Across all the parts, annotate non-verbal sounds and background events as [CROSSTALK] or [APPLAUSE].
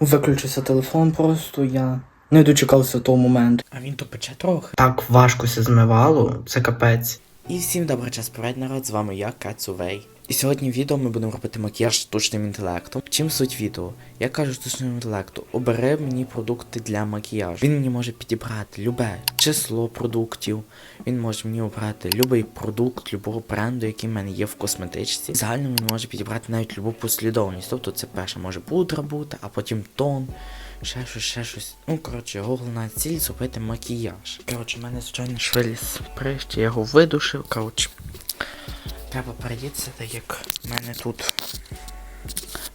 Виключився телефон просто, я не дочекався того моменту. А він то пече трохи. Так важко се змивало, це капець. І всім добрий час привіт, народ, з вами я, Кацувей. І сьогодні в відео ми будемо робити макіяж штучним інтелектом. Чим суть відео? Я кажу штучному інтелекту, обери мені продукти для макіяжу. Він мені може підібрати любе число продуктів. Він може мені обрати любий продукт, любого бренду, який в мене є в косметичці. Загально він може підібрати навіть любу послідовність. Тобто це перше може пудра бути, а потім тон. Ще щось, ще щось. Ну, коротше, головна ціль зробити макіяж. Коротше, в мене звичайно швиліс прищ, я його видушив. Коротше, треба передітися, так як в мене тут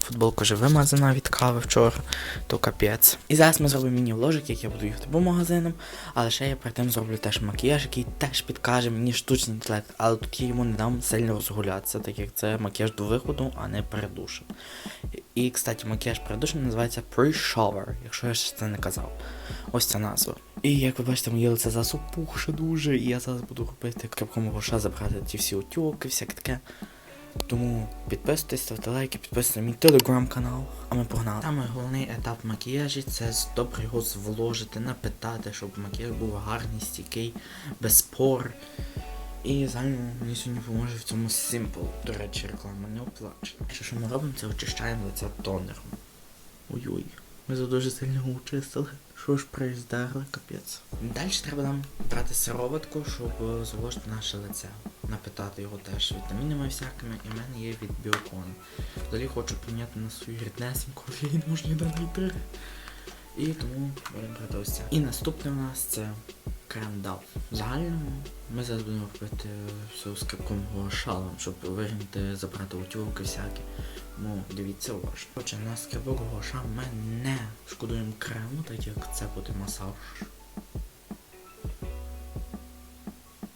футболка вже вимазана від кави вчора, то капець. І зараз ми зробимо міні-вложик, як я буду їхати по магазинам, але ще я перед тим зроблю теж макіяж, який теж підкаже мені штучний інтелект, але тут я йому не дам сильно розгулятися, так як це макіяж до виходу, а не перед душем. І, кстати, макіяж перед душем називається pre-shower, якщо я ще це не казав. Ось ця назва. І як ви бачите, моє лице зараз опухше дуже, і я зараз буду робити крапком гроша, забрати ті всі утюки, всяке таке. Тому підписуйтесь, ставте лайки, підписуйтесь на мій телеграм-канал, а ми погнали. Саме головний етап макіяжі це добре його зволожити, напитати, щоб макіяж був гарний, стійкий, без пор. І загально мені сьогодні поможе в цьому Simple. До речі, реклама не оплачена. Що, що ми робимо, це очищаємо лице тонером. Ой-ой, ми за дуже сильно його очистили. Що ж приздерли, капець. Далі треба нам брати сироватку, щоб е, зволожити наше лице. Напитати його теж вітамінами всякими, і в мене є від біокон. Взагалі хочу поміняти на свою ріднесеньку, [LAUGHS] я її не можу ніде знайти. І тому будемо брати. І наступне у нас це крем дав. В загальному ми зараз будемо робити все з крапком шалом, щоб вирівняти, забрати утюки всякі. Ну, дивіться уважно. Отже, на скрибок гоша ми не шкодуємо крему, так як це буде масаж.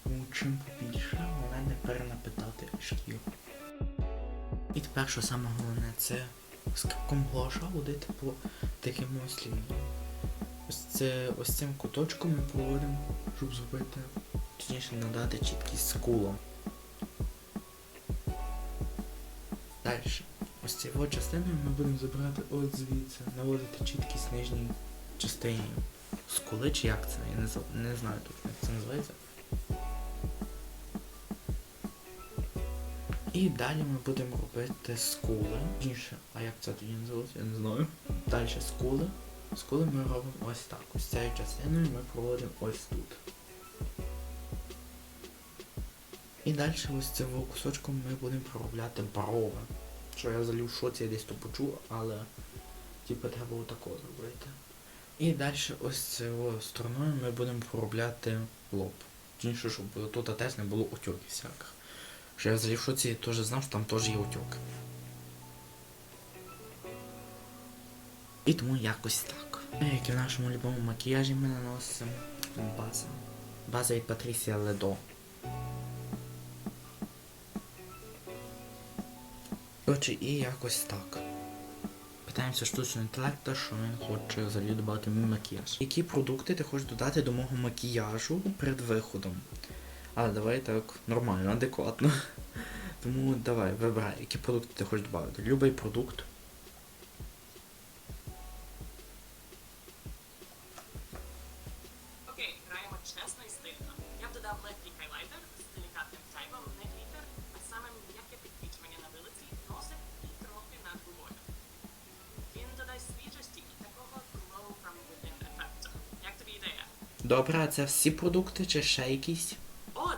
Ну, перенапитати шкіру. І тепер, що саме головне, це скрипком гоша водити по таким ось лініям. Ось це ось цим куточком ми проводимо, щоб зробити, точніше надати чіткість скулам. Далі. Ось цією частиною ми будемо забирати от звідси, наводити чіткість нижній частині скули, чи як це? Я не, не знаю точно, як це називається. І далі ми будемо робити скули. Точніше, а як це тоді називається, я не знаю. Далі скули. Скули ми робимо ось так. Ось цією частиною ми проводимо ось тут. І далі ось цього кусочком ми будемо проробляти брови. Що я взагалі в шоці я десь то почув, але типу треба отако зробити. І далі ось цією стороною ми будемо проробляти лоб. Точніше, щоб тут теж не було утюків всяких. Що я взагалі в шоці теж знав, що там теж є утюг. І тому якось так. Як і в нашому любому макіяжі ми наносимо базу. База від Патрісія Ледо. Коротше, і якось так. Питаємося штучного інтелекту, що він хоче взагалі додати мій макіяж. Які продукти ти хочеш додати до мого макіяжу перед виходом? Але давай так нормально, адекватно. [LAUGHS] Тому давай, вибирай, які продукти ти хочеш додати. Любий продукт. Окей, граємо чесно і стильно. Я б додав легкий хайлайтер з делікатним тайпом, не глітер, а саме м'яке підсвічування на вилиці, носик і трохи над губою. Він додасть свіжості і такого glow from within ефекту. Як тобі ідея? Добре, а це всі продукти чи ще якісь?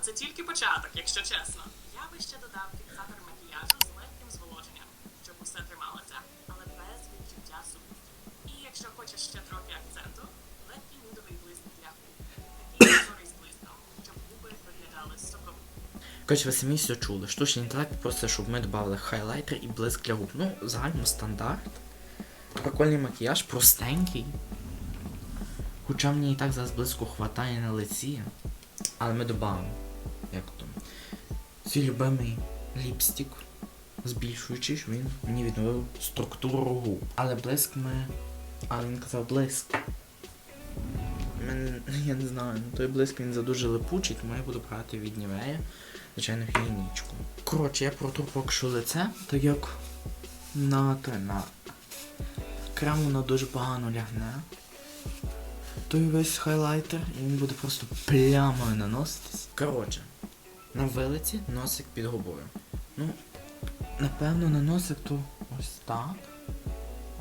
Це тільки початок, якщо чесно. Я би ще додав фіксатор макіяжу з легким зволоженням, щоб усе трималося, але без відчуття сухості. І якщо хочеш ще трохи акценту, легкий нудовий блиск для губ. Такий прозорий з блиском, щоб губи виглядали соковито. Коротше, ви самі все чули. Штучний інтелект просто, щоб ми додали хайлайтер і блиск для губ. Ну, загально стандарт. Прикольний макіяж, простенький. Хоча мені і так зараз близько хватає на лиці. Але ми додамо. Свій любимий ліпстик. Збільшуючи, він мені відновив структуру губ. Але блиск ми. Але він казав блиск. Мен... Я не знаю, ну той блиск він задуже липучий, тому я буду брати від Нівея, звичайно, гігієнічку. Коротше, я протру поки що лице, так як на те, на крем воно дуже погано лягне. Той весь хайлайтер, і він буде просто плямою наноситись. Коротше, на вилиці носик під губою. Ну, напевно, на носик то ось так.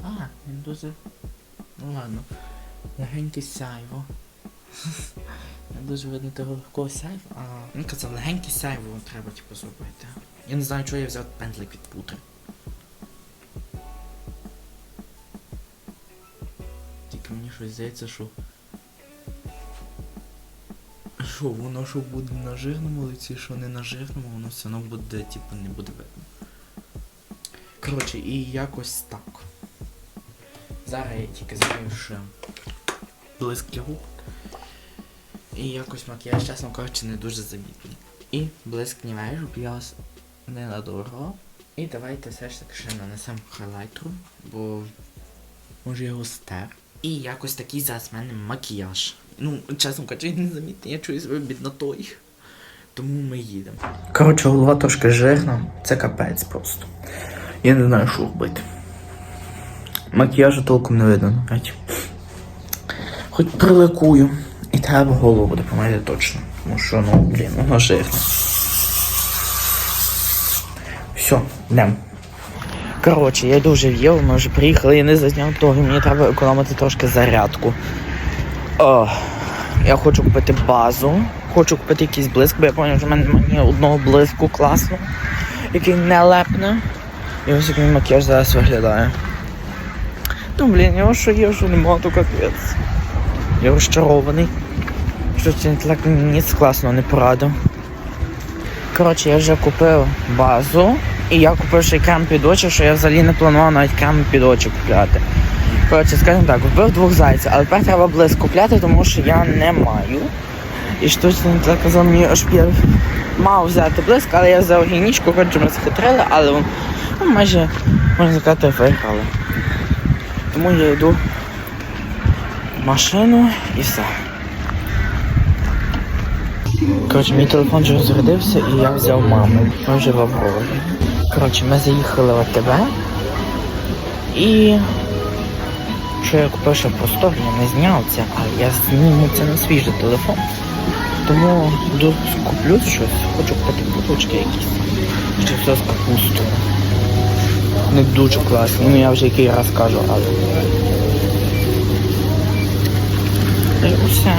А, він дуже. Ну ладно. Легенький сяйво. [LAUGHS] Не дуже видно того легкого сяйва. А, він казав, легеньке сяйво треба типу зробити. Я не знаю, чого я взяв пензлик від пудри. Тільки мені щось здається, що. Що, воно що буде на жирному лиці, що не на жирному, воно все одно буде, типу, не буде видно. Коротше, і якось так. Зараз я тільки ще блиск для губ. І якось макіяж, чесно кажучи, не дуже замітний. І блиск нівею, щоб я не надорвав. І давайте все ж таки ще нанесемо хайлайтеру, бо може його стер. І якось такий зараз в мене макіяж. Ну, чесно кажучи, не замітний, я чую себе біднотою. Тому ми їдемо. Коротше, голова трошки жирна, це капець просто. Я не знаю, що робити. Макіяжу толком не видно навіть. Хоч приликую. І треба голову буде точно. Тому що, ну, блін, воно жирне. Все, йдемо. Коротше, я йду вже в ми вже приїхали, я не зазняв того, мені треба економити трошки зарядку. О, я хочу купити базу, хочу купити якийсь блиск, бо я пам'ятаю, що в мене немає одного блиску класного, який не лепне. І ось який макіяж зараз виглядає. Ну блін, його що є, що нема, то капець. Я розчарований. Що цей інтелект ніц класного не порадив. Коротше, я вже купив базу. І я купив ще й крем під очі, що я взагалі не планував навіть крем під очі купляти. Коротше, скажімо так, купив двох зайців, але тепер треба блиск купляти, тому що я не маю. І штучний інтелект казав мені, аж я мав взяти блиск, але я взяв гінічку, хоч ми схитрили, але ну, майже можна сказати виграли. Тому я йду в машину і все. Коротше, мій телефон вже розрядився і я взяв маму. Ми вже в Аврорі. Коротше, ми заїхали в АТБ. І що я купив ще простор, я не зняв це, але я зніму це на свій же телефон. Тому куплю щось, хочу купити буточки якісь. Ще все з капустою. Не дуже класні, ну я вже який раз кажу, але. Й усе.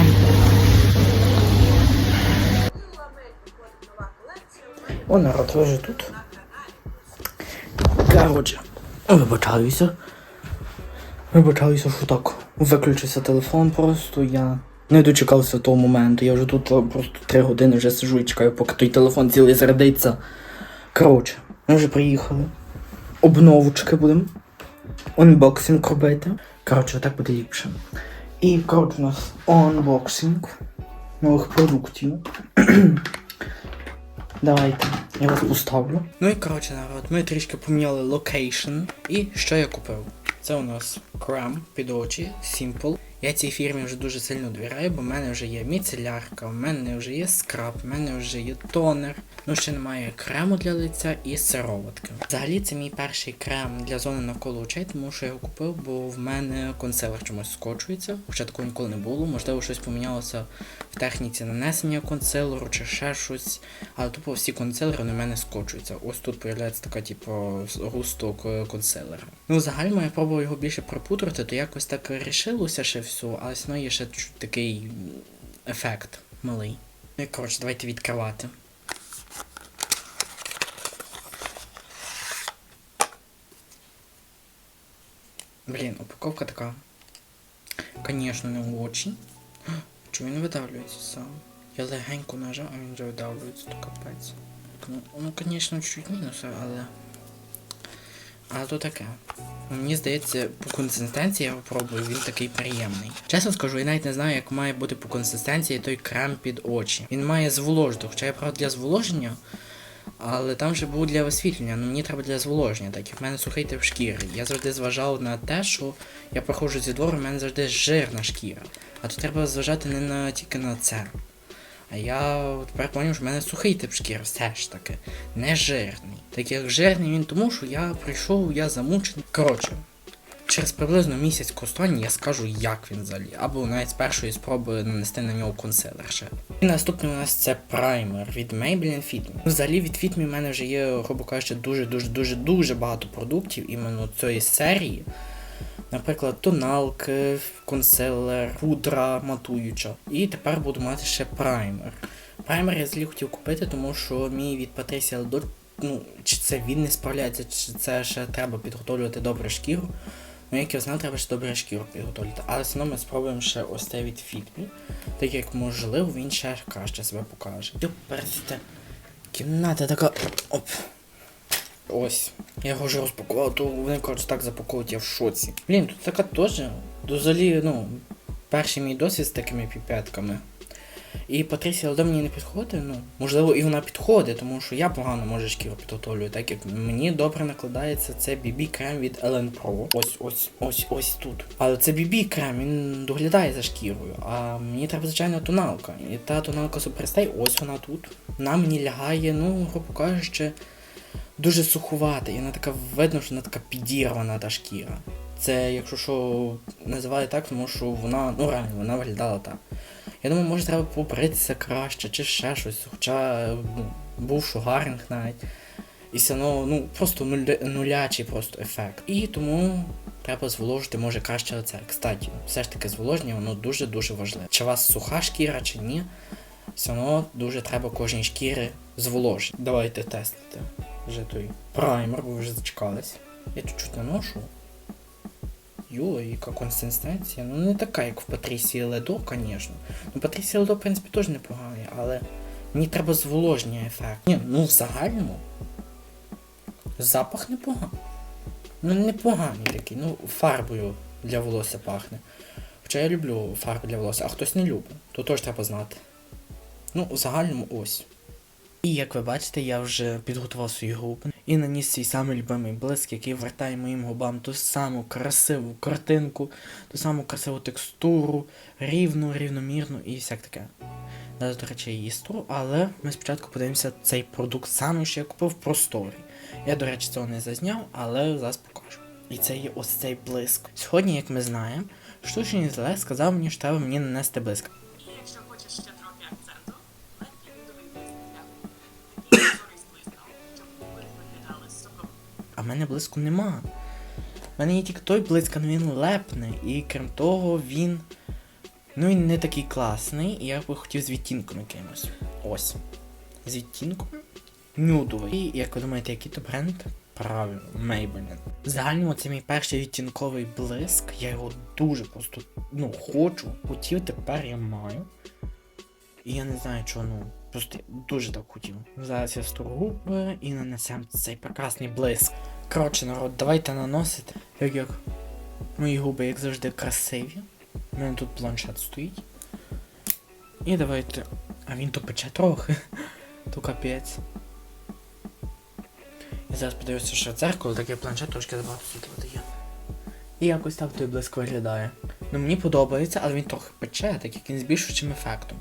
О, народ, ви вже тут. Коротше, вибачаюся. Вибачаюся, що так. Виключився телефон просто, я не дочекався того моменту. Я вже тут е, просто три години вже сижу і чекаю, поки той телефон цілий зарядиться. Коротше, ми вже приїхали. Обновочки будемо. Унбоксинг робити. Коротше, так буде ліпше. І коротше у нас онбоксинг нових продуктів. [CLEARS THROAT] Давайте, я вас поставлю. Ну і коротше, народ, ми трішки поміняли локейшн. І що я купив? Це у нас крем під очі, Simple. Я цій фірмі вже дуже сильно довіряю, бо в мене вже є міцелярка, в мене вже є скраб, в мене вже є тонер. Ну ще немає крему для лиця і сироватки. Взагалі це мій перший крем для зони навколо очей, тому що я його купив, бо в мене консилер чомусь скочується. Хоча такого ніколи не було. Можливо, щось помінялося в техніці нанесення консилеру чи ще щось. Але тупо всі консилери на мене скочуються. Ось тут появляється така, типу, густок е, консилера. Ну, взагалі, я пробував його більше пропудрити, то якось так рішилося ще все, але все одно є ще такий ефект малий. Ну коротше, давайте відкривати. Блін, упаковка така. Конечно, не очень. [GASPS] Чому він видавлюється сам? Я легенько нажав, а він вже видавлюється, то капець. Ну, ну звісно, чуть мінуси, але. Але то таке. Мені здається, по консистенції я попробую, він такий приємний. Чесно скажу, я навіть не знаю, як має бути по консистенції той крем під очі. Він має зволожити, хоча я правда для зволоження, але там вже був для освітлення, ну мені треба для зволоження, так як в мене сухий тип шкіри. Я завжди зважав на те, що я проходжу зі двору, в мене завжди жирна шкіра. А тут треба зважати не на тільки на це. А я тепер поняв, що в мене сухий тип шкіри, все ж таки, не жирний. Так як жирний він тому, що я прийшов, я замучений. Коротше, через приблизно місяць користування я скажу, як він взагалі. Або навіть з першої спроби нанести на нього консилер ще. І наступний у нас це праймер від Maybelline Fit Me. Взагалі від Fit Me в мене вже є, грубо кажучи, дуже дуже дуже дуже багато продуктів іменно цієї серії. Наприклад, тоналки, консилер, пудра матуюча. І тепер буду мати ще праймер. Праймер я злі хотів купити, тому що мій від Patricia Eldor, ну, чи це він не справляється, чи це ще треба підготовлювати добре шкіру. Ну, як я знав, треба ще добре шкіру підготовлювати. Але все одно ми спробуємо ще ось це від Fitme, так як можливо він ще краще себе покаже. Пересте. Кімната така. Оп. Ось. Я його вже розпакував, то вони, коротше, так запакують, я в шоці. Блін, тут така теж. Взагалі, ну, перший мій досвід з такими піпетками. І Патрісія Лодо мені не підходить, ну, можливо, і вона підходить, тому що я погано можу шкіру підготовлюю, так як мені добре накладається це BB крем від Ellen Pro. Ось, ось, ось, ось тут. Але це BB крем, він доглядає за шкірою. А мені треба, звичайно, тоналка. І та тоналка Superstay, ось вона тут. Вона мені лягає, ну, грубо кажучи, дуже сухувата. І вона така видно, що вона така підірвана та шкіра. Це, якщо що, називаю так, тому що вона, ну реально, вона виглядала так. Я думаю, може треба побритися краще, чи ще щось, хоча ну, був шугаринг навіть. І все одно, ну, просто нуля, нулячий просто ефект. І тому треба зволожити, може краще оце. Кстати, все ж таки зволоження, воно дуже-дуже важливе. Чи у вас суха шкіра, чи ні, все одно дуже треба кожній шкірі зволожити. Давайте тестити. Вже той праймер, ви вже зачекались. Я чуть-чуть наношу. Йо, яка консистенція. Ну не така, як в Патрісії Ледо, звісно. Ну Патрісія Ледо, в принципі, теж непоганий, але мені треба зволоження ефект. Ні, ну в загальному запах непоганий. Ну непоганий такий, ну фарбою для волосся пахне. Хоча я люблю фарби для волосся, а хтось не любить, то теж треба знати. Ну, в загальному ось. І як ви бачите, я вже підготував свої губи і наніс свій самий любимий блиск, який вертає моїм губам ту саму красиву картинку, ту саму красиву текстуру, рівну, рівномірну і всяк таке. Зараз, до речі, її стру, але ми спочатку подивимося цей продукт самий, що я купив в просторі. Я, до речі, цього не зазняв, але зараз покажу. І це є ось цей блиск. Сьогодні, як ми знаємо, штучний інтелект сказав мені, що треба мені нанести блиск. В мене блиску нема. У мене є тільки той блиск, але він лепне, і крім того, він. Ну він не такий класний, і я би хотів з відтінком якимось. Ось. З відтінком нюдовий. І як ви думаєте, який то бренд? Правильно, Maybelline. В загальному це мій перший відтінковий блиск. Я його дуже просто ну, хочу. Хотів, тепер я маю. І я не знаю, чого, ну, просто дуже так хотів. Зараз я стру губи і нанесем цей прекрасний блиск. Коротше, народ, давайте наносити. Як як. Мої губи, як завжди, красиві. У мене тут планшет стоїть. І давайте. А він то пече трохи. [LAUGHS] То капець. І зараз подивлюся, що дзеркало, таке планшет трошки забагато світла дає. І якось так той блиск виглядає. Ну мені подобається, але він трохи пече, так як він з більшим ефектом.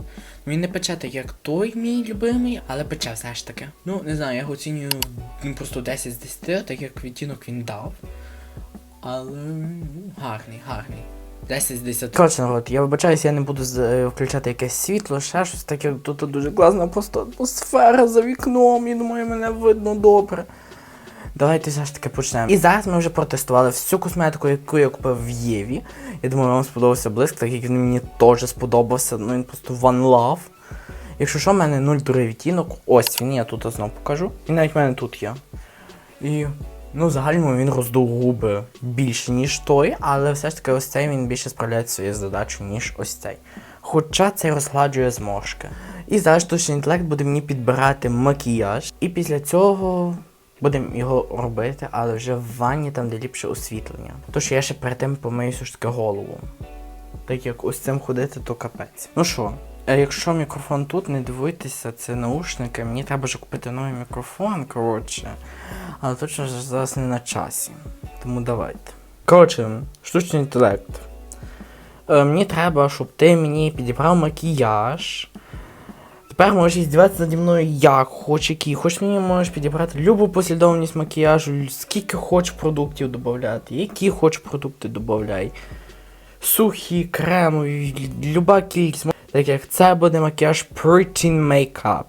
Ну він не пече так, як той мій любимий, але пече все ж таки. Ну, не знаю, я його оцінюю він просто 10 з 10, так як відтінок він дав. Але ну, гарний, гарний. 10 з 10. Коротше, народ, я вибачаюсь, я не буду е, включати якесь світло, ще щось таке. Тут дуже класна просто атмосфера за вікном, і думаю, мене видно добре. Давайте все ж таки почнемо. І зараз ми вже протестували всю косметику, яку я купив в Єві. Я думаю, вам сподобався блиск, так як він мені теж сподобався. Ну він просто one love. Якщо що, в мене 0,2 відтінок. Ось він, я тут знову покажу. І навіть в мене тут є. І. Ну, загальному він роздув губи більше, ніж той, але все ж таки ось цей він більше справляється своєю задачею, ніж ось цей. Хоча цей розгладжує зморшки. І зараз штучний інтелект буде мені підбирати макіяж. І після цього будемо його робити, але вже в ванні там, де ліпше освітлення. Тож я ще перед тим помию ж таки голову. Так як ось цим ходити, то капець. Ну що, е, якщо мікрофон тут, не дивуйтеся, це наушники. Мені треба вже купити новий мікрофон, коротше. Але точно ж зараз не на часі. Тому давайте. Коротше, штучний інтелект. Е, мені треба, щоб ти мені підібрав макіяж. Тепер можеш здіватися наді мною як хоч який. Хоч мені можеш підібрати любу послідовність макіяжу, скільки хоч продуктів додати, які хоч продукти додай. Сухі, кремові, люба кількість. Так як це буде макіяж pre-teen makeup.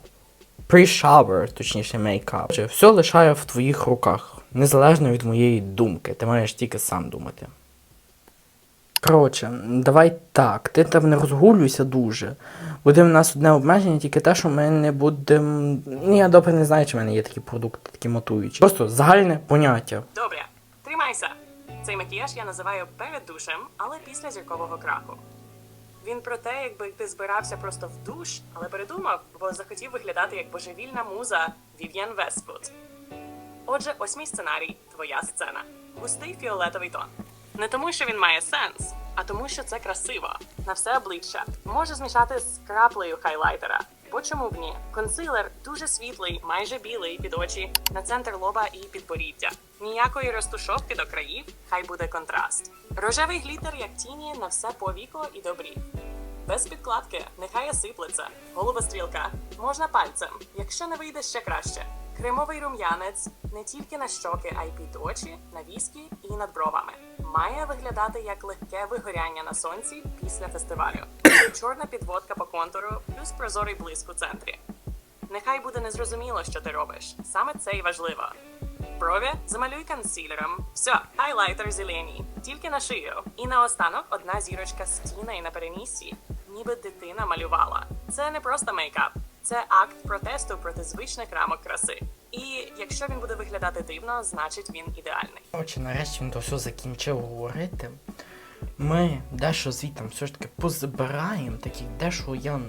Pre-shower, точніше, мейкап. Все лишаю в твоїх руках, незалежно від моєї думки. Ти маєш тільки сам думати. Коротше, давай так, ти там не розгулюйся дуже. Буде в нас одне обмеження, тільки те, що ми не будемо. Ну, я добре не знаю, чи в мене є такі продукти, такі матуючі. Просто загальне поняття. Добре, тримайся. Цей макіяж я називаю перед душем, але після зіркового краху. Він про те, якби ти збирався просто в душ, але передумав, бо захотів виглядати як божевільна муза Вів'єн Вестфуд. Отже, ось мій сценарій, твоя сцена. Густий фіолетовий тон. Не тому, що він має сенс, а тому, що це красиво. На все обличчя. Може змішати з краплею хайлайтера. Бо чому б ні? Консилер дуже світлий, майже білий під очі, на центр лоба і підборіддя. Ніякої розтушовки до країв, хай буде контраст. Рожевий глітер, як тіні, на все повіко і добрі. Без підкладки, нехай сиплеться. Голуба стрілка. Можна пальцем, якщо не вийде ще краще. Кремовий рум'янець не тільки на щоки, а й під очі, на віскі і над бровами. Має виглядати як легке вигоряння на сонці після фестивалю. Чорна підводка по контуру, плюс прозорий блиск у центрі. Нехай буде незрозуміло, що ти робиш. Саме це й важливо. Брові замалюй консилером. Все, хайлайтер зелені, тільки на шию. І наостанок одна зірочка з тіней на перенісі, ніби дитина малювала. Це не просто мейкап, це акт протесту проти звичних рамок краси. І якщо він буде виглядати дивно, значить він ідеальний. Коротше, нарешті він то все закінчив говорити. Ми дещо звітом все ж таки позабираємо, так як дещо я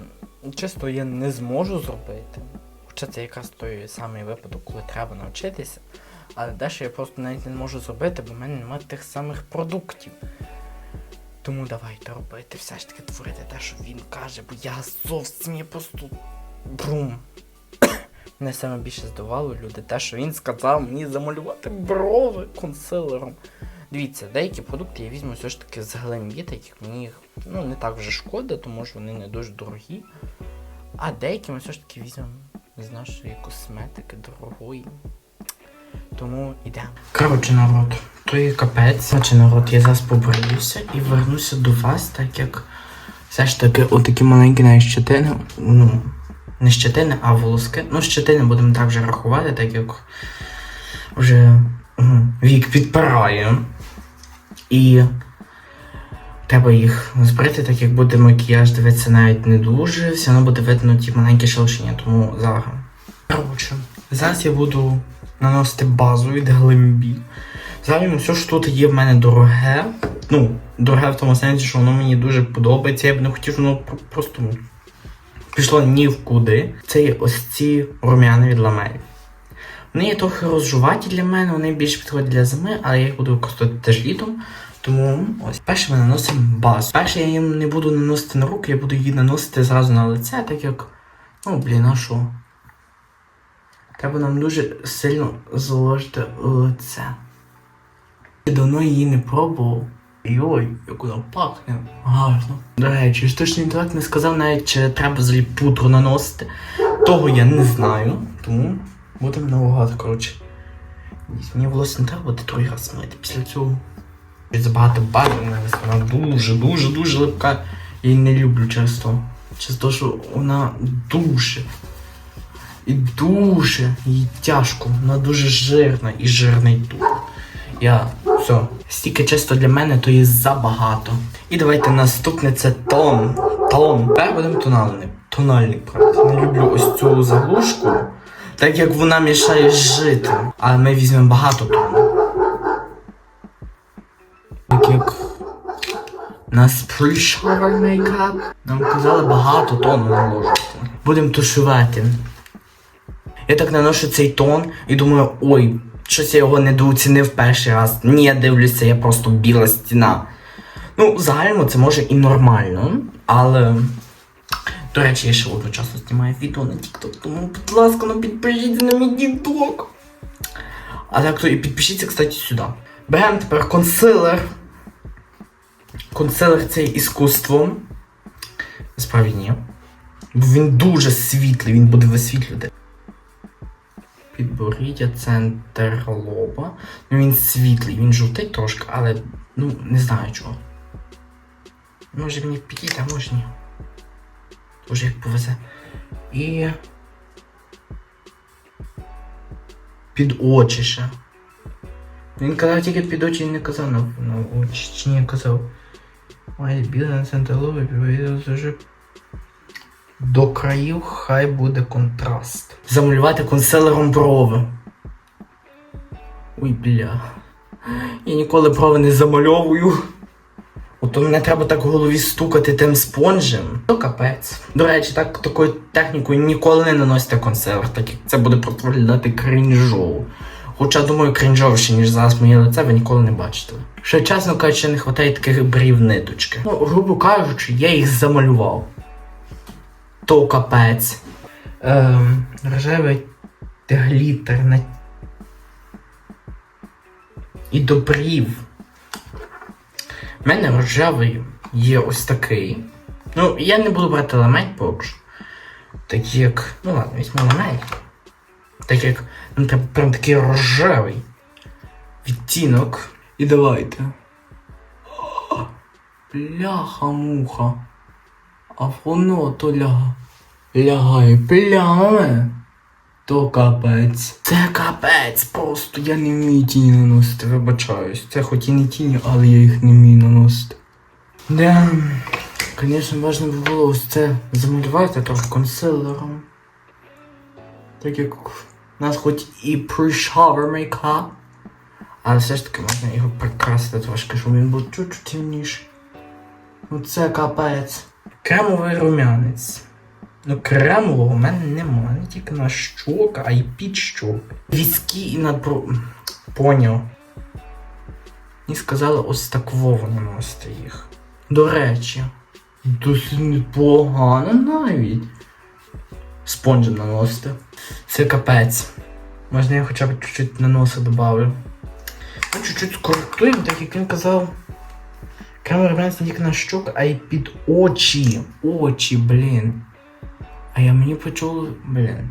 чисто я не зможу зробити. Хоча це якраз той самий випадок, коли треба навчитися. Але дещо я просто навіть не можу зробити, бо в мене немає тих самих продуктів. Тому давайте робити, все ж таки творити те, що він каже, бо я зовсім я просто брум. Мене саме більше здивувало люди, те, що він сказав мені замалювати брови консилером. Дивіться, деякі продукти я візьму все ж таки з Glambi, так як мені їх ну, не так вже шкода, тому що вони не дуже дорогі. А деякі ми все ж таки візьмемо з нашої косметики дорогої. Тому йдемо. Коротше, народ, то є капець. Коротше, народ, я зараз побриюся і вернуся до вас, так як все ж таки отакі маленькі навіть щетини, ну, не щетини, а волоски. Ну, щетини будемо так вже рахувати, так як вже вік підпирає. І треба їх збрити, так як буде макіяж дивитися навіть не дуже, все одно буде видно ті маленькі шелушення, тому зараз. Коротше, зараз я буду наносити базу від Glambi. Взагалі, все, що тут є в мене дороге. Ну, дороге в тому сенсі, що воно мені дуже подобається. Я б не хотів, воно просто пішло ні в куди. Це є ось ці рум'яни від ламелі. Вони є трохи розжуваті для мене, вони більше підходять для зими, але я їх буду використовувати теж літом. Тому ось перше ми наносимо базу. Перше я їм не буду наносити на руки, я буду її наносити зразу на лице, так як. Ну, блін, а що? Треба нам дуже сильно зложити лице. Давно її не пробував. Йой, як вона пахне гарно. До речі, штучний інтелект не сказав навіть, чи треба взагалі пудру наносити. Того я не знаю, тому будемо наугад, коротше. Мені волосся не треба буде другий раз мити після цього. Забагато навіть вона дуже, дуже, дуже липка. Я її не люблю часто. Через те, що вона дуже. І дуже їй тяжко. Вона дуже жирна і жирний тут. Я все. Стільки чисто для мене, то є забагато. І давайте наступне це тон. Тон. Тепер будемо. Тональний, правда. Не люблю ось цю заглушку, так як вона мішає жити. Але ми візьмемо багато тону. Так як нас pre-shower makeup. Нам казали багато тону наложити. Будемо тушувати. Я так наношу цей тон і думаю, ой, щось я його недооцінив перший раз. Ні, я дивлюся, я просто біла стіна. Ну, в загальному це може і нормально, але. До речі, я ще одночасно знімаю відео на TikTok, тому, будь ласка, ну підпишіться на мій TikTok. А так то і підпишіться, кстати, сюди. Беремо тепер консилер. Консилер це іскусство. Справді ні. Бо він дуже світлий, він буде висвітлювати. Підборіддя, центр лоба. Ну він світлий, він жовтий трошки, але ну не знаю чого. Може мені підійти, а може ні. Може як повезе. І. Під очі ще. Він казав тільки під очі не казав на, на очі. Чи ні казав. Ой, біле на центр лоба, підборіддя дуже до країв хай буде контраст. Замалювати консилером брови. Ой, бля. Я ніколи брови не замальовую. Ото мене треба так в голові стукати тим спонжем. То капець. До речі, так, такою технікою ніколи не наносите консилер, так як це буде просто виглядати крінжово. Хоча, думаю, крінжовіше, ніж зараз моє лице, ви ніколи не бачите. Ще чесно кажучи, не вистачає таких брів ниточки. Ну, грубо кажучи, я їх замалював то капець. Ем, рожевий глітер на. І до брів. У мене рожевий є ось такий. Ну, я не буду брати ламель поки. Так як. Ну ладно, візьму ламель. Так як. Ну, прям, прям такий рожевий відтінок. І давайте. Бляха-муха. А воно то ляга. Лягає плями. То капець. Це капець. Просто я не вмію тіні наносити, вибачаюсь. Це хоч і не тіні, але я їх не вмію наносити. Да. Звісно, би було ось це замалювати трохи консилером. Так як у нас хоч і pre-shower. Але все ж таки можна його прикрасити трошки, щоб він був чуть-чуть темніший. Ну це капець. Кремовий рум'янець. Ну, кремового в мене немає. Не тільки на щока, а й під щок. Візки і над бро... Поняв. Мені сказали ось так Вову наносити їх. До речі, досить непогано навіть. Спонжем наносити. Це капець. Можна я хоча б чуть-чуть наноса добавлю. Ну, чуть-чуть скоротуємо, так як він казав. Камера не тільки на щок, а й під очі. Очі, блін. А я мені почув, блін.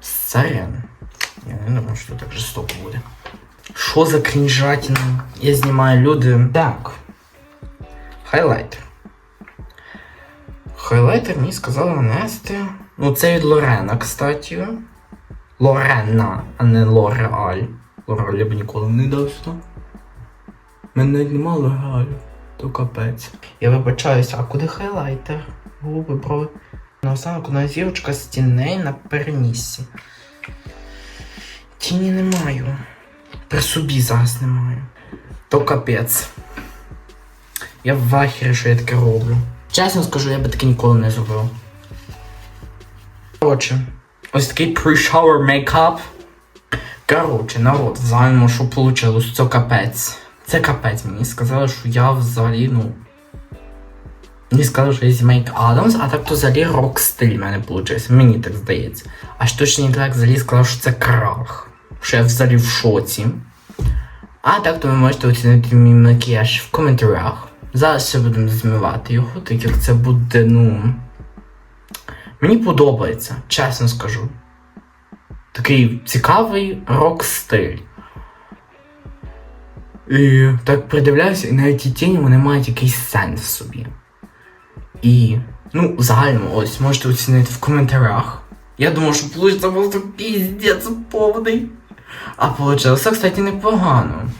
Сорян. Я не думаю, що так жорстоко буде. Що за крінжатина? Я знімаю люди. Так. Хайлайтер. Хайлайтер мені сказали нанести. Ну, це від Лорена, кстати. Лорена, а не Лореаль. Лореаль я б ніколи не дав сюди. Мене навіть нема легалю, то капець. Я вибачаюся, а куди хайлайтер? Губи, брови. Наостанок одна зірочка з тіней на перенісі. Тіні не маю. При собі зараз не маю. То капець. Я в вахері, що я таке роблю. Чесно скажу, я би таке ніколи не зробив. Коротше, ось такий pre-shower makeup. Коротше, народ, знаємо, що вийшло. Це капець. Це капець. Мені сказали, що я взагалі, ну. Мені сказали, що я зі Мейк Адамс, а так то взагалі рок стиль в мене вийшов. Мені так здається. А штучний інтелект взагалі сказав, що це крах. Що я взагалі в шоці. А так то ви можете оцінити мій макіяж в коментарях. Зараз ще будемо змивати його, так як це буде, ну. Мені подобається, чесно скажу. Такий цікавий рок-стиль. І так придивляюся, і навіть ті тіні вони мають якийсь сенс в собі. І, ну, загально, ось, можете оцінити в коментарях. Я думав, що вийде просто піздець повний. А вийшло, кстати, непогано.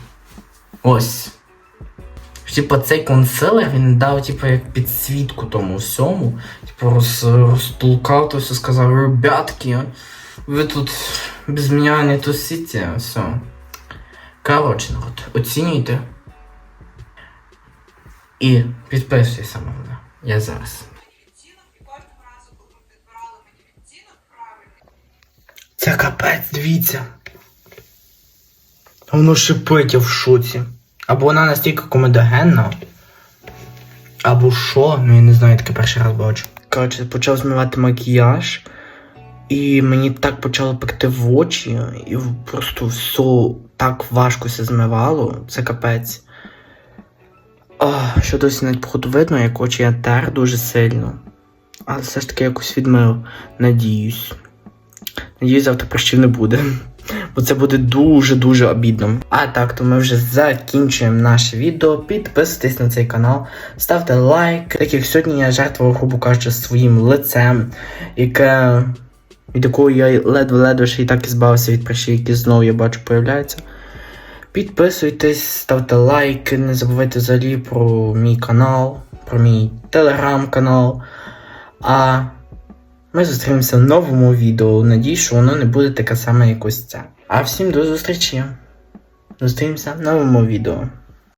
Ось. Типа цей консилер він дав, типа, як підсвітку тому всьому. Типу роз, розтулкав то все, сказав, ребятки, ви тут без мене не тусите, все. Народ, оцінюйте. І підписуйся мене. Я зараз. Це капець, дивіться. Воно шипить я в шоці. Або вона настільки комедогенна. Або що, ну я не знаю, таке перший раз бачу. Коротше, почав змивати макіяж. І мені так почало пекти в очі, і просто все так важко все змивало. Це капець. А, що досі навіть походу видно, як очі я тер дуже сильно. Але все ж таки якось відмив. Надіюсь. Надіюсь, завтра прищів не буде. Бо це буде дуже-дуже обідно. А так, то ми вже закінчуємо наше відео. Підписуйтесь на цей канал, ставте лайк. Так як сьогодні я жертвував, грубо кажучи, своїм лицем, яке. Від якого я ледве-ледве ще і так і збавився від прищів, які знову я бачу появляються. Підписуйтесь, ставте лайки, не забувайте взагалі про мій канал, про мій телеграм-канал. А ми зустрінемося в новому відео. Надіюсь, що воно не буде таке саме, як ось це. А всім до зустрічі. Зустрінемося в новому відео.